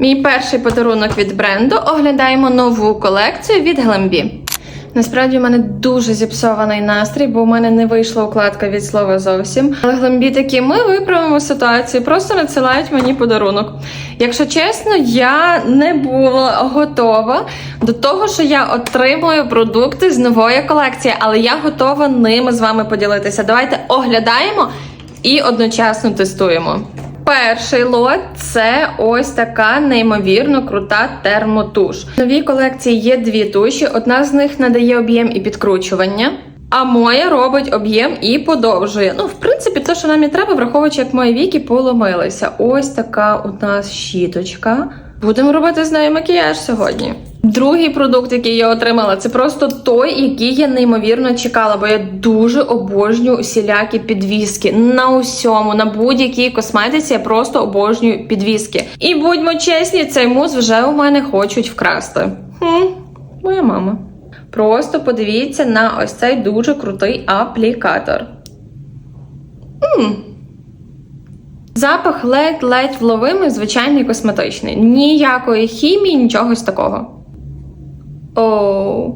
Мій перший подарунок від бренду оглядаємо нову колекцію від Glambi. Насправді в мене дуже зіпсований настрій, бо в мене не вийшла укладка від слова зовсім. Але Glambi такі, ми виправимо ситуацію, просто надсилають мені подарунок. Якщо чесно, я не була готова до того, що я отримую продукти з нової колекції, але я готова ними з вами поділитися. Давайте оглядаємо і одночасно тестуємо. Перший лот це ось така неймовірно крута термотуш. В новій колекції є дві туші. Одна з них надає об'єм і підкручування. А моя робить об'єм і подовжує. Ну, в принципі, то, що нам і треба, враховуючи, як мої віки поломилися. Ось така у нас щіточка. Будемо робити з нею макіяж сьогодні. Другий продукт, який я отримала, це просто той, який я неймовірно чекала, бо я дуже обожнюю усілякі підвіски на усьому, на будь-якій косметиці. Я просто обожнюю підвіски. І будьмо чесні, цей мус вже у мене хочуть вкрасти. Хм, моя мама. Просто подивіться на ось цей дуже крутий аплікатор. М. Запах ледь-ледь вловимий, звичайний косметичний. Ніякої хімії, нічого з такого. Оу.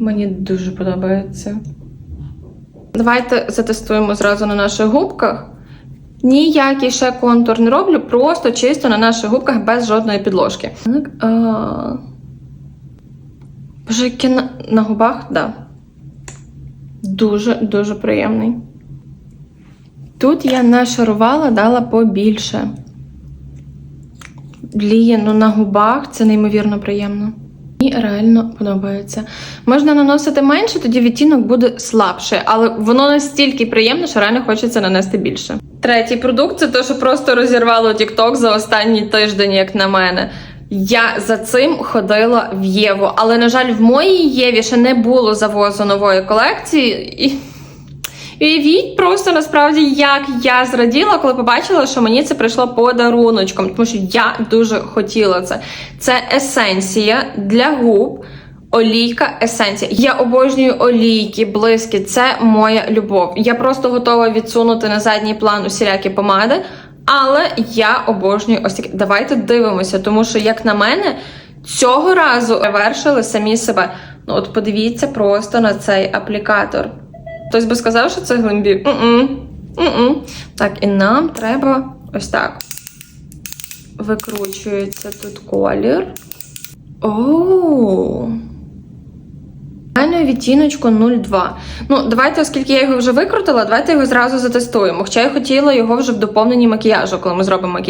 Мені дуже подобається. Давайте затестуємо зразу на наших губках. Ніякий ще контур не роблю, просто чисто на наших губках без жодної підложки. Так. Боже, який на, на губах, да. Дуже-дуже приємний. Тут я нашарувала, дала побільше. Блін, ну на губах це неймовірно приємно. Мені реально подобається. Можна наносити менше, тоді відтінок буде слабше, але воно настільки приємне, що реально хочеться нанести більше. Третій продукт це те, що просто розірвало TikTok за останній тиждень, як на мене. Я за цим ходила в Єву, але, на жаль, в моїй Єві ще не було завозу нової колекції. І Уявіть просто насправді, як я зраділа, коли побачила, що мені це прийшло подаруночком, тому що я дуже хотіла це. Це есенція для губ. Олійка есенція. Я обожнюю олійки, блиски. Це моя любов. Я просто готова відсунути на задній план усілякі помади, але я обожнюю ось такі. Давайте дивимося, тому що, як на мене, цього разу вершили самі себе. Ну, от подивіться просто на цей аплікатор. Хтось би сказав, що це глимбі. Так, і нам треба ось так. Викручується тут колір. Оу. Реально відтіночку 02. Ну, давайте, оскільки я його вже викрутила, давайте його зразу затестуємо. Хоча я хотіла його вже в доповненні макіяжу, коли ми зробимо макіяж.